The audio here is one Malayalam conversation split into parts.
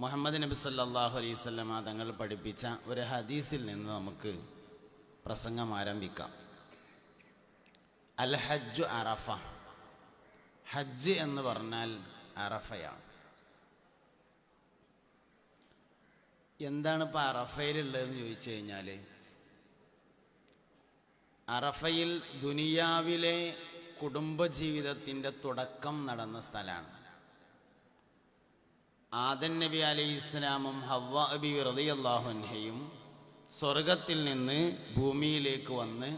മുഹമ്മദ് നബി സല്ലാഹു അലൈഹി സ്വല്ലമ തങ്ങൾ പഠിപ്പിച്ച ഒരു ഹദീസിൽ നിന്ന് നമുക്ക് പ്രസംഗം ആരംഭിക്കാം. അൽ ഹജ്ജു അറഫ. ഹജ്ജ് എന്ന് പറഞ്ഞാൽ അറഫയാണ്. എന്താണ് ഇപ്പോൾ അറഫയിലുള്ളതെന്ന് ചോദിച്ചു കഴിഞ്ഞാൽ അറഫയിൽ ദുനിയാവിലെ കുടുംബജീവിതത്തിന്റെ തുടക്കം നടന്ന സ്ഥലമാണ്. ആദൻ നബി അലൈഹി ഇസ്ലാമും ഹവ്വ അബി റളിയല്ലാഹുൻഹയും സ്വർഗത്തിൽ നിന്ന് ഭൂമിയിലേക്ക് വന്ന്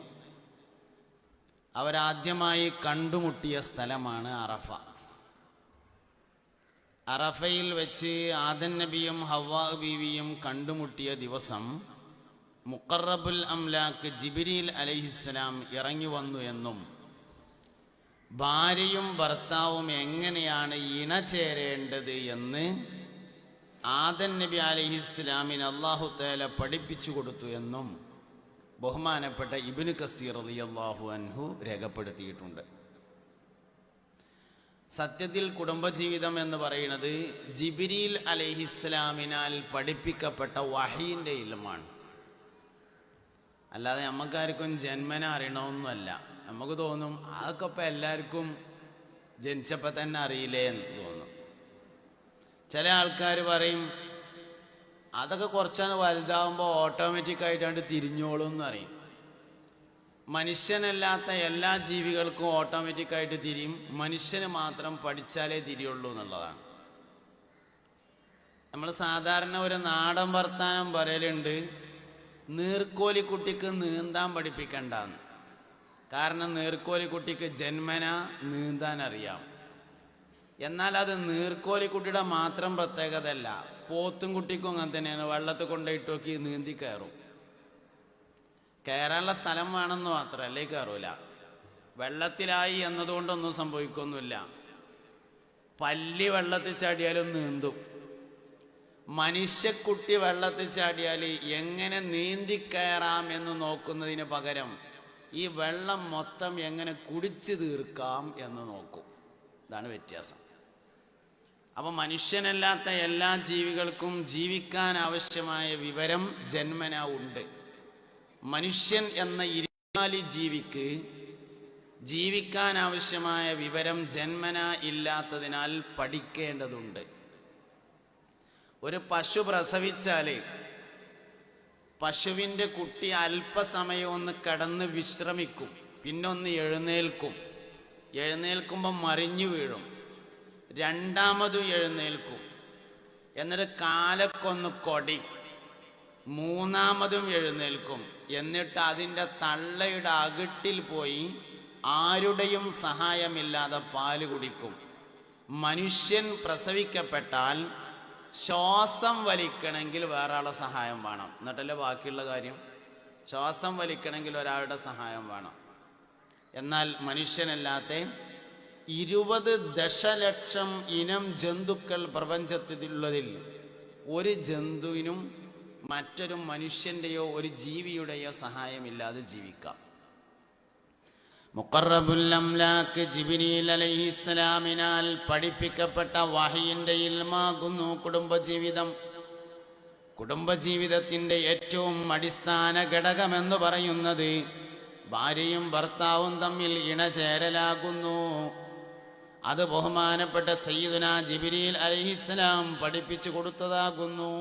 അവരാദ്യമായി കണ്ടുമുട്ടിയ സ്ഥലമാണ് അറഫ. അറഫയിൽ വെച്ച് ആദൻ നബിയും ഹവ്വ ബീവിയും കണ്ടുമുട്ടിയ ദിവസം മുക്കറബുൽ അംലാക്ക് ജിബിരിൽ അലൈഹിസ്സലാം ഇറങ്ങി വന്നു എന്നും ഭാര്യയും ഭർത്താവും എങ്ങനെയാണ് ഇണചേരേണ്ടത് എന്ന് ആദൻ നബി അലിഹിസ്ലാമിന് അള്ളാഹു തേല പഠിപ്പിച്ചു കൊടുത്തു എന്നും ബഹുമാനപ്പെട്ട ഇബിന് കസീർ അലി അള്ളാഹു അൻഹു രേഖപ്പെടുത്തിയിട്ടുണ്ട്. സത്യത്തിൽ കുടുംബജീവിതം എന്ന് പറയുന്നത് ജിബിരിൽ അലഹിസ്ലാമിനാൽ പഠിപ്പിക്കപ്പെട്ട വഹീന്റെ ഇൽമാണ്. അല്ലാതെ നമുക്കാർക്കും ജന്മന അറിയണമെന്നല്ല നമുക്ക് തോന്നും അതൊക്കെ ഇപ്പം എല്ലാവർക്കും ജനിച്ചപ്പോൾ തന്നെ അറിയില്ലേ എന്ന് തോന്നും. ചില ആൾക്കാർ പറയും അതൊക്കെ കുറച്ചാണ് വലുതാവുമ്പോൾ ഓട്ടോമാറ്റിക് ആയിട്ടാണ് തിരിഞ്ഞോളും എന്ന് അറിയും മനുഷ്യനല്ലാത്ത എല്ലാ ജീവികൾക്കും ഓട്ടോമാറ്റിക് ആയിട്ട് തിരിയും. മനുഷ്യന് മാത്രം പഠിച്ചാലേ തിരിയുള്ളൂ എന്നുള്ളതാണ്. നമ്മൾ സാധാരണ ഒരു നാടൻ വർത്താനം പറയലുണ്ട്. നീർക്കോലിക്കുട്ടിക്ക് നീന്താൻ പഠിപ്പിക്കണ്ടെന്ന്. കാരണം നീർക്കോലി കുട്ടിക്ക് ജന്മന നീന്താൻ അറിയാം. എന്നാൽ അത് നീർക്കോലി കുട്ടിയുടെ മാത്രം പ്രത്യേകതയല്ല. പോത്തും കുട്ടിക്കും അങ്ങനെ തന്നെയാണ്. വെള്ളത്തിൽ കൊണ്ടുപോയിട്ട് നോക്കി നീന്തി കയറും. കയറാനുള്ള സ്ഥലം വേണമെന്ന് മാത്രം അല്ലേ കയറൂല. വെള്ളത്തിലായി എന്നതുകൊണ്ടൊന്നും സംഭവിക്കൊന്നുമില്ല. പല്ലി വെള്ളത്തിൽ ചാടിയാലും നീന്തും. മനുഷ്യക്കുട്ടി വെള്ളത്തിൽ ചാടിയാൽ എങ്ങനെ നീന്തി കയറാം എന്ന് നോക്കുന്നതിന് പകരം ഈ വെള്ളം മൊത്തം എങ്ങനെ കുടിച്ചു തീർക്കാം എന്ന് നോക്കും. ഇതാണ് വ്യത്യാസം. അപ്പം മനുഷ്യനല്ലാത്ത എല്ലാ ജീവികൾക്കും ജീവിക്കാൻ ആവശ്യമായ വിവരം ജന്മന ഉണ്ട്. മനുഷ്യൻ എന്ന ഇരുനാലി ജീവിക്ക് ജീവിക്കാൻ ആവശ്യമായ വിവരം ജന്മന ഇല്ലാത്തതിനാൽ പഠിക്കേണ്ടതുണ്ട്. ഒരു പശു പ്രസവിച്ചാൽ പശുവിന്റെ കുട്ടി അല്പസമയം ഒന്ന് കിടന്ന് വിശ്രമിക്കും. പിന്നൊന്ന് എഴുന്നേൽക്കും. എഴുന്നേൽക്കുമ്പോൾ മറിഞ്ഞു വീഴും. രണ്ടാമതും എഴുന്നേൽക്കും. എന്നിട്ട് കാലക്കൊന്ന് കൊടി. മൂന്നാമതും എഴുന്നേൽക്കും. എന്നിട്ട് അതിന്റെ തള്ളയുടെ അകിട്ടിൽ പോയി ആരുടെയും സഹായമില്ലാതെ പാൽ കുടിക്കും. മനുഷ്യൻ പ്രസവിക്കപ്പെട്ടാൽ ശ്വാസം വലിക്കണമെങ്കിൽ വേറെ ആളെ സഹായം വേണം. എന്നിട്ടല്ലേ ബാക്കിയുള്ള കാര്യം? ശ്വാസം വലിക്കണമെങ്കിൽ ഒരാളുടെ സഹായം വേണം. എന്നാൽ മനുഷ്യനല്ലാത്ത ഇരുപത് ദശലക്ഷം ഇനം ജന്തുക്കൾ പ്രപഞ്ചത്തിലുള്ളതിൽ ഒരു ജന്തുവിനും മറ്റൊരു മനുഷ്യന്റെയോ ഒരു ജീവിയുടെയോ സഹായമില്ലാതെ ജീവിക്കാം. മുക്കറബുല്ലംലാക്ക് അലൈഹി ഇസ്ലാമിനാൽ പഠിപ്പിക്കപ്പെട്ട വഹയിന്റെ ഇൽമാകുന്നു കുടുംബജീവിതം. കുടുംബജീവിതത്തിന്റെ ഏറ്റവും അടിസ്ഥാന ഘടകമെന്ന് പറയുന്നത് ഭാര്യയും ഭർത്താവും തമ്മിൽ ഇണചേരലാകുന്നു. അത് ബഹുമാനപ്പെട്ട സയ്യിദുന ജിബിരിയിൽ അലഹിസ്സലാം പഠിപ്പിച്ചു കൊടുത്തതാകുന്നു.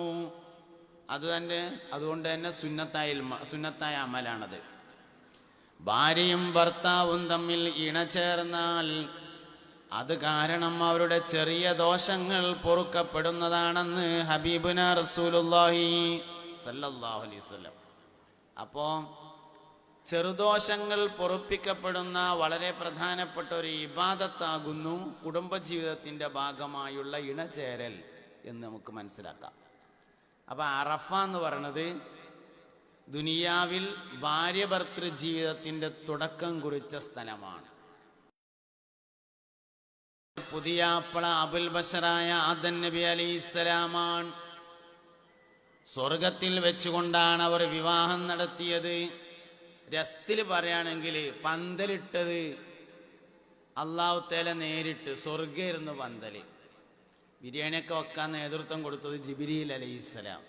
അത് തന്നെ അതുകൊണ്ട് തന്നെ സുന്നത്തായ സുന്നത്തായ അമലാണത്. ഭാര്യയും ഭർത്താവും തമ്മിൽ ഇണചേർന്നാൽ അത് കാരണം അവരുടെ ചെറിയ ദോഷങ്ങൾ പൊറുക്കപ്പെടുന്നതാണെന്ന് ഹബീബുന റസൂലുല്ലാഹി സല്ലല്ലാഹു അലൈഹി വസല്ലം. ചെറുദോഷങ്ങൾ പൊറുപ്പിക്കപ്പെടുന്ന വളരെ പ്രധാനപ്പെട്ട ഒരു ഇബാദത്താകുന്നു കുടുംബജീവിതത്തിന്റെ ഭാഗമായുള്ള ഇണചേരൽ എന്ന് നമുക്ക് മനസ്സിലാക്കാം. അപ്പോൾ അറഫ എന്ന് പറയുന്നത് ദുനിയാവിൽ ഭാര്യ ഭർത്തൃ ജീവിതത്തിന്റെ തുടക്കം കുറിച്ച സ്ഥലമാണ്. പുതിയാപ്പള അബുൽ ബഷറായ ആദൻ നബി അലിസ്സലാമാണ് സ്വർഗത്തിൽ വെച്ചുകൊണ്ടാണ് അവർ വിവാഹം നടത്തിയത്. രസ്തിൽ പറയുകയാണെങ്കിൽ പന്തലിട്ടത് അള്ളാഹു തേല നേരിട്ട് സ്വർഗമായിരുന്നു പന്തൽ. ബിരിയാണിയൊക്കെ വെക്കാൻ നേതൃത്വം കൊടുത്തത് ജിബിരിയിൽ അലൈഹിസ്സലാം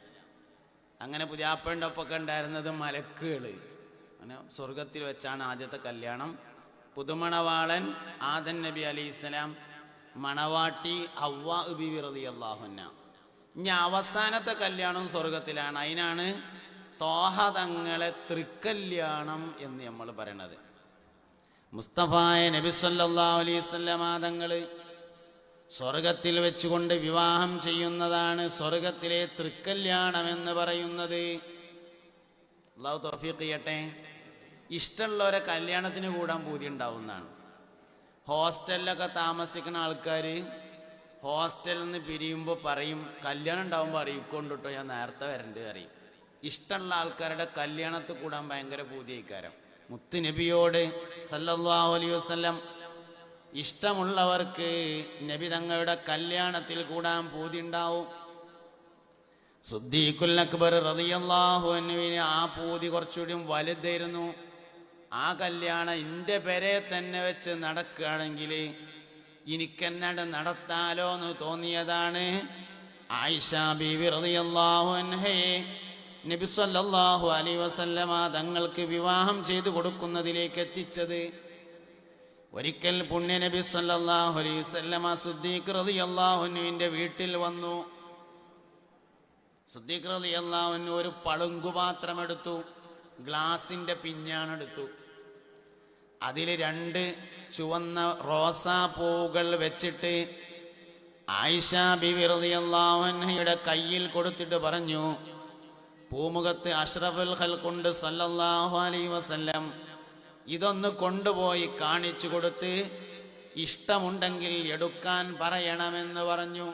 അങ്ങനെ പുതിയാപ്പന്റെ ഒപ്പൊക്കെ ഉണ്ടായിരുന്നത് മലക്കുകൾ അങ്ങനെ സ്വർഗത്തിൽ വെച്ചാണ് ആദ്യത്തെ കല്യാണം. പുതുമണവാളൻ ആദൻ നബി അലി ഇസ്ലാം മണവാട്ടി ഹവ്വാ അള്ളാഹുന്ന ഇനി അവസാനത്തെ കല്യാണം സ്വർഗത്തിലാണ് അതിനാണ് തോഹ തങ്ങളെ തൃക്കല്യാണം എന്ന് നമ്മൾ പറയണത്. മുസ്തഫായ നബി അലൈഹി വസല്ലമ തങ്ങൾ സ്വർഗത്തിൽ വെച്ചുകൊണ്ട് വിവാഹം ചെയ്യുന്നതാണ് സ്വർഗത്തിലെ തൃക്കല്യാണം എന്ന് പറയുന്നത്. അള്ളാഹു തോഫീഖ് ചെയ്യട്ടെ. ഇഷ്ടമുള്ളവരെ കല്യാണത്തിന് കൂടാൻ പൂതി ഉണ്ടാവുന്നതാണ് ഹോസ്റ്റലിലൊക്കെ താമസിക്കുന്ന ആൾക്കാർ ഹോസ്റ്റലിൽ നിന്ന് പിരിയുമ്പോൾ പറയും കല്യാണം ഉണ്ടാവുമ്പോൾ അറിയിക്കൊണ്ടിട്ടോ ഞാൻ നേരത്തെ വരണ്ട് അറിയും ഇഷ്ടമുള്ള ആൾക്കാരുടെ കല്യാണത്തിൽ കൂടാൻ ഭയങ്കര പൂതിയക്കാരം. മുത്തുനബിയോട് നബിയോട് സല്ലല്ലാഹു അലൈഹി വസല്ലം ഇഷ്ടമുള്ളവർക്ക് നബി തങ്ങളുടെ കല്യാണത്തിൽ കൂടാൻ പൂതി ഉണ്ടാവും സുദ്ദീഖുൽ അക്ബർ റതിയല്ലാഹു അൻഹുവിന് ആ പൂതി കുറച്ചുകൂടി വലുതായിരുന്നു. ആ കല്യാണം എന്റെ പേരെ തന്നെ വെച്ച് നടക്കുകയാണെങ്കിൽ എനിക്കെന്നട് നടത്താലോ എന്ന് തോന്നിയതാണ് ആയിഷ ബീവി റതിയല്ലാഹു അൻഹയെ. നബി സല്ലല്ലാഹു അലൈഹി വസല്ലമ തങ്ങൾക്ക് വിവാഹം ചെയ്തു കൊടുക്കുന്നതിലേക്ക് എത്തിച്ചത്. ഒരിക്കൽ പുണ്യ നബി സല്ലല്ലാഹു അലൈഹി വസല്ലമ സുദ്ദീഖ് വീട്ടിൽ വന്നു. സുദ്ദീഖ് റളിയല്ലാഹു അൻഹു ഒരു പളുങ്കുപാത്രം എടുത്തു ഗ്ലാസിന്റെ പിഞ്ഞാണെടുത്തു. അതിൽ രണ്ട് ചുവന്ന റോസാ പൂകൾ വെച്ചിട്ട് ആയിഷ ബിവി റളിയല്ലാഹു അൻഹയുടെ കയ്യിൽ കൊടുത്തിട്ട് പറഞ്ഞു പൂമുഖത്ത് അഷ്റഫുൽ ഖൽഖുണ്ട് സല്ലല്ലാഹു അലൈഹി വസല്ലം ഇതൊന്ന് കൊണ്ടുപോയി കാണിച്ചു കൊടുത്ത് ഇഷ്ടമുണ്ടെങ്കിൽ എടുക്കാൻ പറയണമെന്ന് പറഞ്ഞു.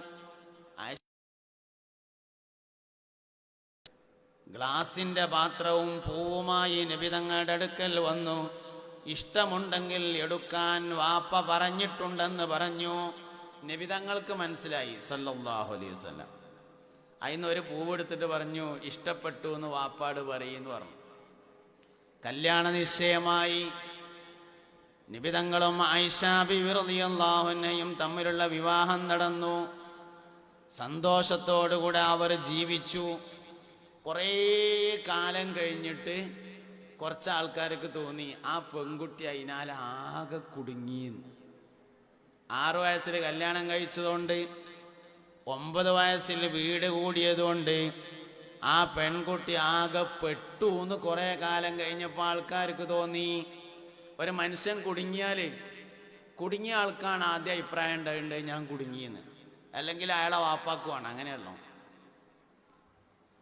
ഗ്ലാസിന്റെ പാത്രവും പൂവുമായി നിബിതങ്ങളുടെ അടുക്കൽ വന്നു. ഇഷ്ടമുണ്ടെങ്കിൽ എടുക്കാൻ വാപ്പ പറഞ്ഞിട്ടുണ്ടെന്ന് പറഞ്ഞു. നിബിതങ്ങൾക്ക് മനസ്സിലായി. സല്ലല്ലാഹു അലൈഹി വസല്ലം. അതിന്ന് ഒരു പൂവെടുത്തിട്ട് പറഞ്ഞു ഇഷ്ടപ്പെട്ടു എന്ന് വാപ്പാട് പറയുന്നു പറഞ്ഞു. കല്യാണ നിശ്ചയമായി നിബിതങ്ങളും ഐഷാബി വിറതിയല്ലാഹുനെയും തമ്മിലുള്ള വിവാഹം നടന്നു. സന്തോഷത്തോടുകൂടെ അവർ ജീവിച്ചു. കുറേ കാലം കഴിഞ്ഞിട്ട് കുറച്ച് ആൾക്കാർക്ക് തോന്നി ആ പെൺകുട്ടി അതിനാൽ ആകെ കുടുങ്ങിയെന്ന്. ആറു വയസ്സിൽ കല്യാണം കഴിച്ചതുകൊണ്ട് ഒമ്പത് വയസ്സിൽ വീട് കൂടിയതുകൊണ്ട് ആ പെൺകുട്ടി ആകെ പെട്ടു എന്ന് കുറേ കാലം കഴിഞ്ഞപ്പോൾ ആൾക്കാർക്ക് തോന്നി ഒരു മനുഷ്യൻ കുടുങ്ങിയാൽ കുടുങ്ങിയ ആൾക്കാണ് ആദ്യം അഭിപ്രായം ഉണ്ടായിട്ടുണ്ട് ഞാൻ കുടുങ്ങിയെന്ന്. അല്ലെങ്കിൽ അയാളെ വാപ്പാക്കുവാണ് അങ്ങനെയല്ലോ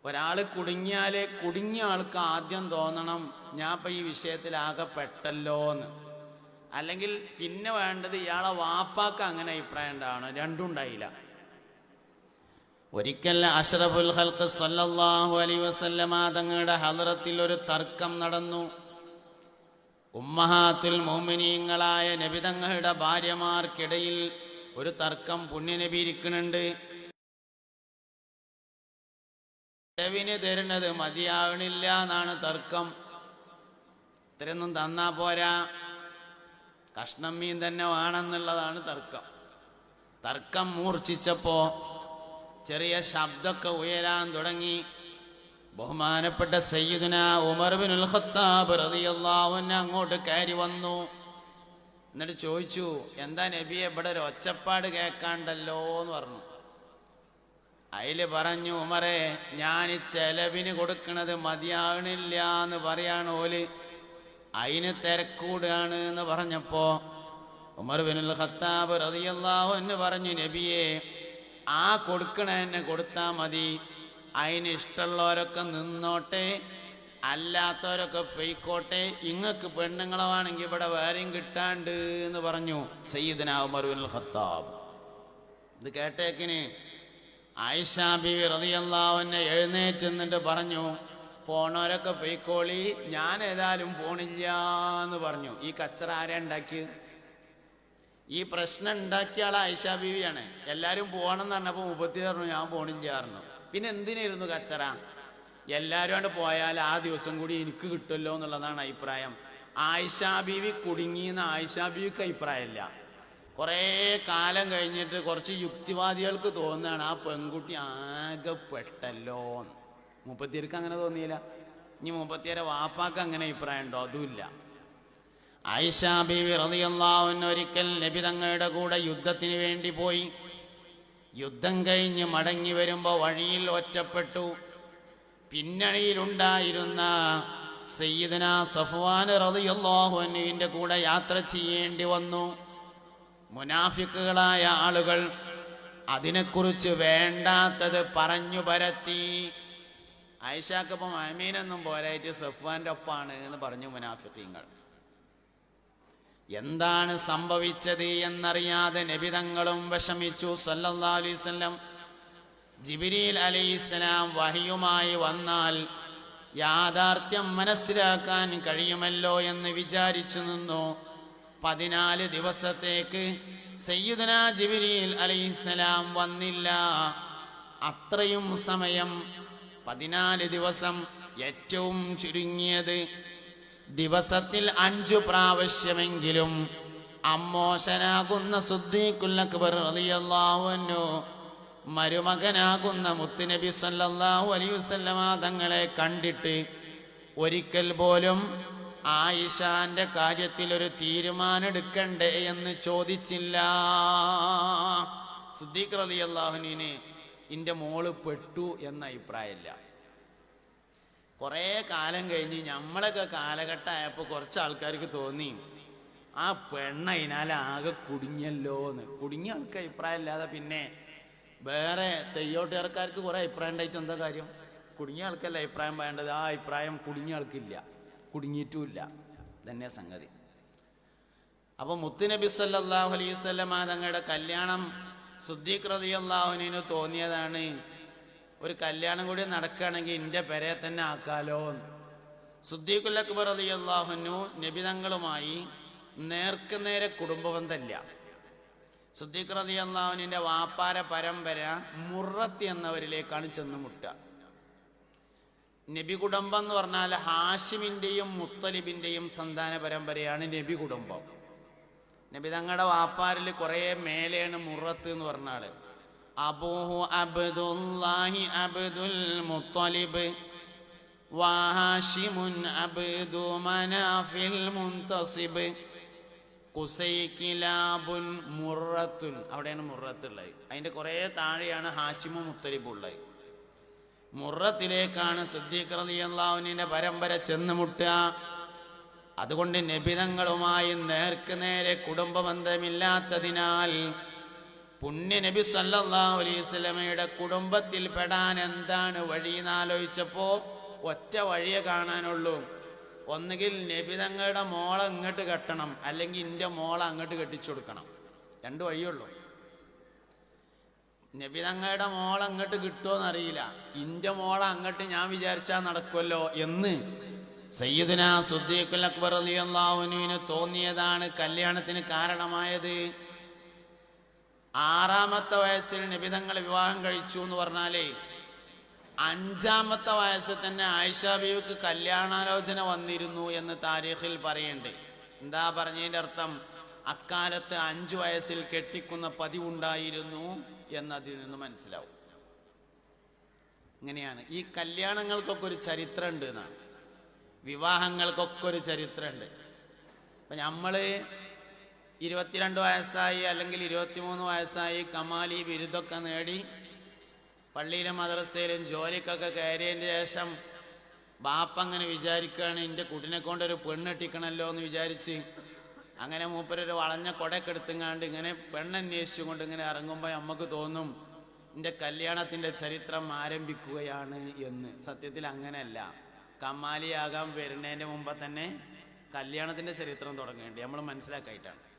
ഒരാൾ കുടുങ്ങിയാൽ കുടുങ്ങിയ ആൾക്ക് ആദ്യം തോന്നണം ഞാൻ ഇപ്പം ഈ വിഷയത്തിൽ ആകെ പെട്ടല്ലോ എന്ന് അല്ലെങ്കിൽ പിന്നെ വേണ്ടത് ഇയാളെ വാപ്പാക്ക് അങ്ങനെ അഭിപ്രായം ഉണ്ടാവണം രണ്ടും ഉണ്ടായില്ല. ഒരിക്കൽ അഷ്റഫുൽ ഹൽക്ക് സല്ലല്ലാഹു അലൈഹി വസല്ലമ തങ്ങളുടെ ഹലറത്തിൽ ഒരു തർക്കം നടന്നു. ഉമ്മഹാത്തുൽ മോമിനീങ്ങളായ നബിതങ്ങളുടെ ഭാര്യമാർക്കിടയിൽ ഒരു തർക്കം പുണ്യനബി ഇരിക്കുന്നുണ്ട്. ചെലവിന് തരുന്നത് മതിയാകണില്ല എന്നാണ് തർക്കം. ഇത്രയൊന്നും തന്നാ പോരാ. കഷ്ണം മീൻ തന്നെ വേണമെന്നുള്ളതാണ് തർക്കം. തർക്കം മൂർച്ഛിച്ചപ്പോ ചെറിയ ശബ്ദമൊക്കെ ഉയരാൻ തുടങ്ങി. ബഹുമാനപ്പെട്ട സയ്യിദുന ഉമർ ബിനുൽ ഖത്താബ് അങ്ങോട്ട് കയറി വന്നു. എന്നിട്ട് ചോദിച്ചു എന്താ നബിയെ ഇവിടെ ഒരു ഒച്ചപ്പാട് കേൾക്കാണ്ടല്ലോ എന്ന് പറഞ്ഞു. അതിൽ പറഞ്ഞു ഉമറെ ഞാൻ ചെലവിന് കൊടുക്കണത് മതിയാകണില്ല എന്ന് പറയാണ് ഓൽ. അതിന് തിരക്കൂടാണ് എന്ന് പറഞ്ഞപ്പോ ഉമർ ബിനുൽ ഖത്താബ് റളിയല്ലാഹു എന്ന് പറഞ്ഞു നബിയെ ആ കൊടുക്കണ കൊടുത്താൽ കൊടുത്താ മതി. അതിന് ഇഷ്ടമുള്ളവരൊക്കെ നിന്നോട്ടെ അല്ലാത്തവരൊക്കെ പൊയ്ക്കോട്ടെ. ഇങ്ങക്ക് പെണ്ണുങ്ങളാണെങ്കിൽ ഇവിടെ വേറെയും കിട്ടാണ്ട് എന്ന് പറഞ്ഞു സയ്യിദ്ന ഉമർ ബിനുൽ ഖത്താബ്. ഇത് കേട്ടേക്കിന് ആയിഷാ ബിവി റളിയല്ലാഹുവിനെ എഴുന്നേറ്റ് നിന്നിട്ട് പറഞ്ഞു പോണവരൊക്കെ പൊയ്ക്കോളി ഞാൻ ഏതായാലും പോണില്ല എന്ന് പറഞ്ഞു. ഈ കച്ചറ ആരെ ഈ പ്രശ്നം ഉണ്ടാക്കിയ ആൾ ആയിഷ ബീവിയാണ്. എല്ലാവരും പോകണം എന്ന് പറഞ്ഞപ്പോൾ മുപ്പത്തി പറഞ്ഞു ഞാൻ പോണില്ല പറഞ്ഞു. പിന്നെ എന്തിനായിരുന്നു കച്ചറ? എല്ലാവരും അവിടെ പോയാൽ ആ ദിവസം കൂടി എനിക്ക് കിട്ടുമല്ലോ എന്നുള്ളതാണ് അഭിപ്രായം. ആയിഷ ബീവി കുടുങ്ങിയെന്ന് ആയിഷ ബീവിക്ക് അഭിപ്രായമില്ല. കുറേ കാലം കഴിഞ്ഞിട്ട് കുറച്ച് യുക്തിവാദികൾക്ക് തോന്നുകയാണ് ആ പെൺകുട്ടി ആകെ പെട്ടല്ലോ. മുപ്പത്തിയർക്ക് അങ്ങനെ തോന്നിയില്ല. ഇനി മുപ്പത്തിയരെ വാപ്പാക്ക് അങ്ങനെ അഭിപ്രായം ഉണ്ടോ? അതുമില്ല. ആയിഷ ബീവി അൻഹ ഒരിക്കൽ നബി തങ്ങളുടെ കൂടെ യുദ്ധത്തിന് വേണ്ടി പോയി. യുദ്ധം കഴിഞ്ഞ് മടങ്ങി വരുമ്പോൾ വഴിയിൽ ഒറ്റപ്പെട്ടു. പിന്നണിയിലുണ്ടായിരുന്ന സയ്യിദന സഫ്വാൻ റതിയല്ലാഹുവിന്റെ കൂടെ യാത്ര ചെയ്യേണ്ടി വന്നു. മുനാഫിക്കുകളായ ആളുകൾ അതിനെക്കുറിച്ച് വേണ്ടാത്തത് പറഞ്ഞു പരത്തി. ആയിഷാക്കപ്പം അമീനൊന്നും പോരായിട്ട് സഫ്വാന്റെ ഒപ്പാണ് എന്ന് പറഞ്ഞു മുനാഫിക്കങ്ങൾ. എന്താണ് സംഭവിച്ചത് എന്നറിയാതെ നബിതങ്ങളും വിഷമിച്ചു. വസല്ലം ജിബിരിൽ അലൈഹിസ്സലാം വഹിയുമായി വന്നാൽ യാഥാർത്ഥ്യം മനസ്സിലാക്കാൻ കഴിയുമല്ലോ എന്ന് വിചാരിച്ചു നിന്നു. പതിനാല് ദിവസത്തേക്ക് സയ്യുദന ജിബിരിൽ അലൈഹിസ്സലാം വന്നില്ല. അത്രയും സമയം പതിനാല് ദിവസം ഏറ്റവും ചുരുങ്ങിയത് ദിവസത്തിൽ അഞ്ചു പ്രാവശ്യമെങ്കിലും അമ്മോശനാകുന്ന റളിയല്ലാഹു അൻഹു മരുമകനാകുന്ന മുത്തുനബി സല്ലല്ലാഹു അലൈഹി വസല്ലമ തങ്ങളെ കണ്ടിട്ട് ഒരിക്കൽ പോലും ആയിഷാന്റെ കാര്യത്തിൽ ഒരു തീരുമാനം എന്ന് ചോദിച്ചില്ല. സുദ്ദീഖ് റളിയല്ലാഹുവിന് ഇന്റെ മോൾ പെട്ടു എന്ന അഭിപ്രായമില്ല. കുറേ കാലം കഴിഞ്ഞ് നമ്മളൊക്കെ കാലഘട്ടമായപ്പോൾ കുറച്ച് ആൾക്കാർക്ക് തോന്നി ആ പെണ്ണ ആകെ കുടുങ്ങിയല്ലോ എന്ന് കുടുങ്ങിയ ആൾക്ക് അഭിപ്രായം ഇല്ലാതെ പിന്നെ വേറെ തെയ്യോട്ടുകാർക്ക് കുറേ അഭിപ്രായം ഉണ്ടായിട്ട് എന്താ കാര്യം? കുടുങ്ങിയ ആൾക്കല്ല അഭിപ്രായം പറയേണ്ടത്? ആ അഭിപ്രായം കുടുങ്ങിയ ആൾക്കില്ല. കുടുങ്ങിയിട്ടുമില്ല. തന്നെ സംഗതി. അപ്പോൾ മുത്തുനബി സല്ലാഹു അലൈഹി വസല്ലമ തങ്ങളുടെ കല്യാണം സുദ്ദീഖ് റളിയല്ലാഹുവിന് തോന്നിയതാണ്. ഒരു കല്യാണം കൂടി നടക്കുകയാണെങ്കിൽ എന്റെ പെരെ തന്നെ ആക്കാലോ സുദ്ദീഖുൽ അക്ബർ അള്ളാഹുനു നബിതങ്ങളുമായി നേർക്കുനേരെ കുടുംബബന്ധമില്ല. സുദ്ദീഖ് റളിയല്ലാഹുവിന്റെ വാപ്പാര പരമ്പര മുറത്ത് എന്നവരിലേക്കാണ് ചെന്ന് മുട്ടുക. നബി കുടുംബം എന്ന് പറഞ്ഞാൽ ഹാഷിമിന്റെയും മുത്തലിബിന്റെയും സന്താന പരമ്പരയാണ് നബി കുടുംബം. നബി തങ്ങളുടെ വാപ്പാരിൽ കുറേ മേലെയാണ് മുറത്ത് എന്ന് പറഞ്ഞാൽ അബൂഹു അബ്ദുല്ലാഹി അബ്ദുൽ മുത്തലിബ് വാഹാഷിമുൻ അബ്ദു മനാഫിൽ മുൻതസിബ് കുസൈക്കിലാബുൻ മുറത്തുൻ. അവിടെയാണ് മുറത്തുള്ളത്. അതിന്റെ കുറേ താഴെയാണ് ഹാഷിമു മുത്തലിബും ഉള്ളത്. മുറത്തിലേക്കാണ് സുദ്ദീഖ് റളിയല്ലാഹുവിന്റെ പരമ്പര ചെന്ന് മുട്ടുക അതുകൊണ്ട് നബിതങ്ങളുമായി നേർക്ക് നേരെ കുടുംബ ബന്ധമില്ലാത്തതിനാൽ പുണ്യ നബി സല്ലാ അലൈഹി വസല്ലമയുടെ കുടുംബത്തിൽ പെടാൻ എന്താണ് വഴി എന്നാലോചിച്ചപ്പോ ഒറ്റ വഴിയെ കാണാനുള്ളൂ. ഒന്നുകിൽ നബിതങ്ങളുടെ മോളെ ഇങ്ങോട്ട് കെട്ടണം അല്ലെങ്കിൽ ഇന്റെ മോളെ അങ്ങോട്ട് കെട്ടിച്ചു കൊടുക്കണം. രണ്ട് വഴിയുള്ളൂ നബിതങ്ങളുടെ മോളെ അങ്ങോട്ട് കിട്ടുമോന്നറിയില്ല ഇന്റെ മോളെ അങ്ങോട്ട് ഞാൻ വിചാരിച്ചാൽ നടക്കുമല്ലോ എന്ന് സയ്യിദിന സുദ്ദീഖുൽ അക്ബർ റളിയല്ലാഹുവിന് തോന്നിയതാണ് കല്യാണത്തിന് കാരണമായത്. ആറാമത്തെ വയസ്സിൽ നിബിതങ്ങൾ വിവാഹം കഴിച്ചു എന്ന് പറഞ്ഞാലേ അഞ്ചാമത്തെ വയസ്സിൽ തന്നെ ആയിഷ ബീവിക്ക് കല്യാണാലോചന വന്നിരുന്നു എന്ന് താരീഖിൽ പറയണ്ടേ. എന്താ പറഞ്ഞതിന്റെ അർത്ഥം? അക്കാലത്ത് അഞ്ചു വയസ്സിൽ കെട്ടിക്കുന്ന പതിവുണ്ടായിരുന്നു എന്നതിൽ നിന്ന് മനസ്സിലാവും. ഇങ്ങനെയാണ്. ഈ കല്യാണങ്ങൾക്കൊക്കെ ഒരു ചരിത്രമുണ്ട് എന്നാണ്. വിവാഹങ്ങൾക്കൊക്കെ ഒരു ചരിത്രമുണ്ട്. അപ്പം നമ്മൾ ഇരുപത്തിരണ്ട് വയസ്സായി അല്ലെങ്കിൽ ഇരുപത്തിമൂന്ന് വയസ്സായി കമാലി ബിരുദൊക്കെ നേടി പള്ളിയിലും മദ്രസയിലും ജോലിക്കൊക്കെ കയറിയതിന് ശേഷം ബാപ്പ അങ്ങനെ വിചാരിക്കുകയാണ് എന്റെ കുട്ടിനെ കൊണ്ട് ഒരു പെണ്ണെട്ടിക്കണമല്ലോ എന്ന് വിചാരിച്ച് അങ്ങനെ മൂപ്പരൊരു വളഞ്ഞ കൊടയൊക്കെ എടുത്തുങ്ങാണ്ട് ഇങ്ങനെ പെണ്ണന്വേഷിച്ചുകൊണ്ട് ഇങ്ങനെ ഇറങ്ങുമ്പോൾ നമുക്ക് തോന്നും എന്റെ കല്യാണത്തിന്റെ ചരിത്രം ആരംഭിക്കുകയാണ് എന്ന്. സത്യത്തിൽ അങ്ങനെയല്ല. കമാലിയാകാൻ വരുന്നതിന്റെ മുമ്പ് തന്നെ കല്യാണത്തിന്റെ ചരിത്രം തുടങ്ങേണ്ടി. നമ്മൾ മനസ്സിലാക്കായിട്ടാണ്.